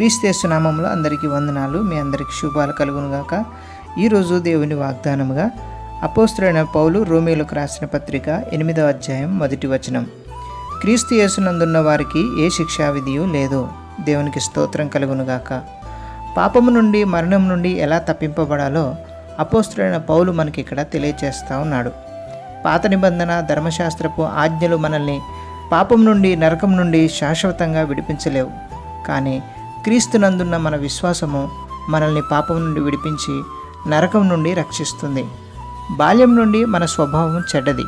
క్రీస్తు నామంలో అందరికీ వందనాలు. మీ అందరికీ శుభాలు కలుగునుగాక ఈరోజు దేవుని వాగ్దానముగా అపోస్తులైన పౌలు రోమిలకు రాసిన పత్రిక ఎనిమిదవ అధ్యాయం మొదటి వచనం. క్రీస్తు యేసునందున్న వారికి ఏ శిక్షా విధియు లేదు. దేవునికి స్తోత్రం కలుగునుగాక పాపము నుండి మరణం నుండి ఎలా తప్పింపబడాలో అపోస్తులైన పౌలు మనకి ఇక్కడ తెలియచేస్తూ ఉన్నాడు. పాత నిబంధన ధర్మశాస్త్రపు ఆజ్ఞలు మనల్ని పాపం నుండి నరకం నుండి శాశ్వతంగా విడిపించలేవు. కానీ క్రీస్తునందున్న మన విశ్వాసము మనల్ని పాపం నుండి విడిపించి నరకం నుండి రక్షిస్తుంది. బాల్యం నుండి మన స్వభావం చెడ్డది.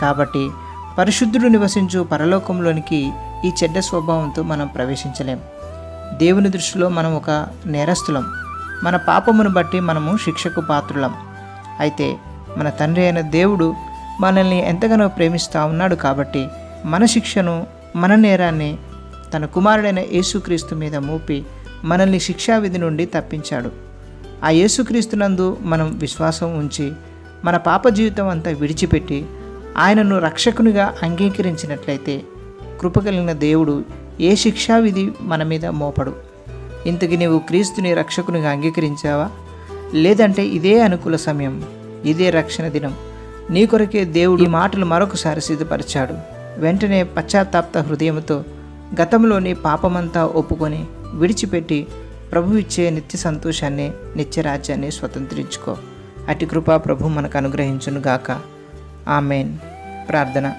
కాబట్టి పరిశుద్ధుడు నివసించు పరలోకంలోనికి ఈ చెడ్డ స్వభావంతో మనం ప్రవేశించలేం. దేవుని దృష్టిలో మనం ఒక నేరస్తులం మన పాపమును బట్టి మనము శిక్షకు పాత్రులం. అయితే మన తండ్రి అయిన దేవుడు మనల్ని ఎంతగానో ప్రేమిస్తూ ఉన్నాడు కాబట్టి మన శిక్షను మన నేరాన్ని తన కుమారుడైన యేసుక్రీస్తు మీద మోపి మనల్ని శిక్షావిధి నుండి తప్పించాడు. ఆ యేసుక్రీస్తునందు మనం విశ్వాసం ఉంచి మన పాప జీవితం అంతా విడిచిపెట్టి ఆయనను రక్షకునిగా అంగీకరించినట్లయితే కృపగలిగిన దేవుడు ఏ శిక్షావిధి మన మీద మోపడు. ఇంతకి నీవు క్రీస్తుని రక్షకునిగా అంగీకరించావా? లేదంటే ఇదే అనుకూల సమయం ఇదే రక్షణ దినం. నీ కొరకే దేవుడు ఈ మాటలు మరొకసారి సిద్ధపరిచాడు. వెంటనే పశ్చాత్తాప్త హృదయంతో గతంలోని పాపమంతా ఒప్పుకొని విడిచిపెట్టి ప్రభు ఇచ్చే నిత్య సంతోషాన్ని నిత్య రాజ్యాన్ని స్వతంత్రించుకో. అటు కృపా ప్రభు మనకు అనుగ్రహించునుగాక ఆమెన్. ప్రార్థన.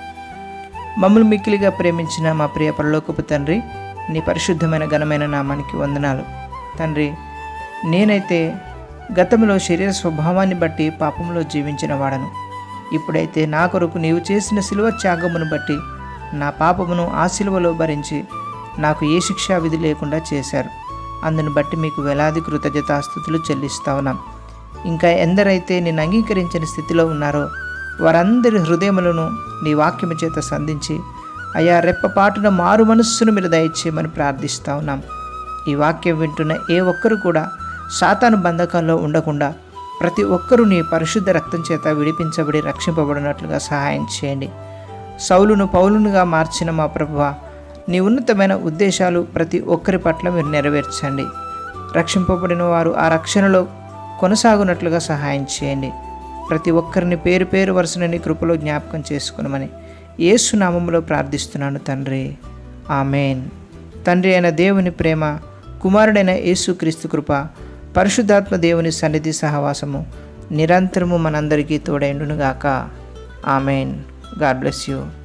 మమ్మల్ని మిక్కిలిగా ప్రేమించిన మా ప్రియ పరలోకపు తండ్రి నీ పరిశుద్ధమైన ఘనమైన నామానికి వందనాలు. తండ్రి నేనైతే గతంలో శరీర స్వభావాన్ని బట్టి పాపంలో జీవించిన వాడను. ఇప్పుడైతే నా కొరకు నీవు చేసిన సిలువ త్యాగమును బట్టి నా పాపమును ఆ సిలువలో భరించి నాకు ఏ శిక్షా విధి లేకుండా చేశారు. అందును బట్టి మీకు వేలాది కృతజ్ఞతాస్థుతులు చెల్లిస్తా ఉన్నాం. ఇంకా ఎందరైతే నేను అంగీకరించిన స్థితిలో ఉన్నారో వారందరి హృదయములను నీ వాక్యము చేత సంధించి అయా రెప్పపాటున మారు మనస్సును మీరు దయచేయమని ప్రార్థిస్తా ఉన్నాం. ఈ వాక్యం వింటున్న ఏ ఒక్కరు కూడా సాతాను బంధకాల్లో ఉండకుండా ప్రతి ఒక్కరూ నీ పరిశుద్ధ రక్తం చేత విడిపించబడి రక్షింపబడినట్లుగా సహాయం చేయండి. సౌలును పౌలునుగా మార్చిన మా ప్రభువ నీ ఉన్నతమైన ఉద్దేశాలు ప్రతి ఒక్కరి పట్ల మీరు నెరవేర్చండి. రక్షింపబడిన వారు ఆ రక్షణలో కొనసాగునట్లుగా సహాయం చేయండి. ప్రతి ఒక్కరిని పేరు పేరు వరుసనని కృపలో జ్ఞాపకం చేసుకునమని యేసు నామములో ప్రార్థిస్తున్నాను తండ్రి. ఆమెన్. తండ్రి అయిన దేవుని ప్రేమ కుమారుడైన యేసుక్రీస్తు కృప పరిశుద్ధాత్మ దేవుని సన్నిధి సహవాసము నిరంతరము మనందరికీ తోడైండునుగాక. ఆమెన్. God bless you.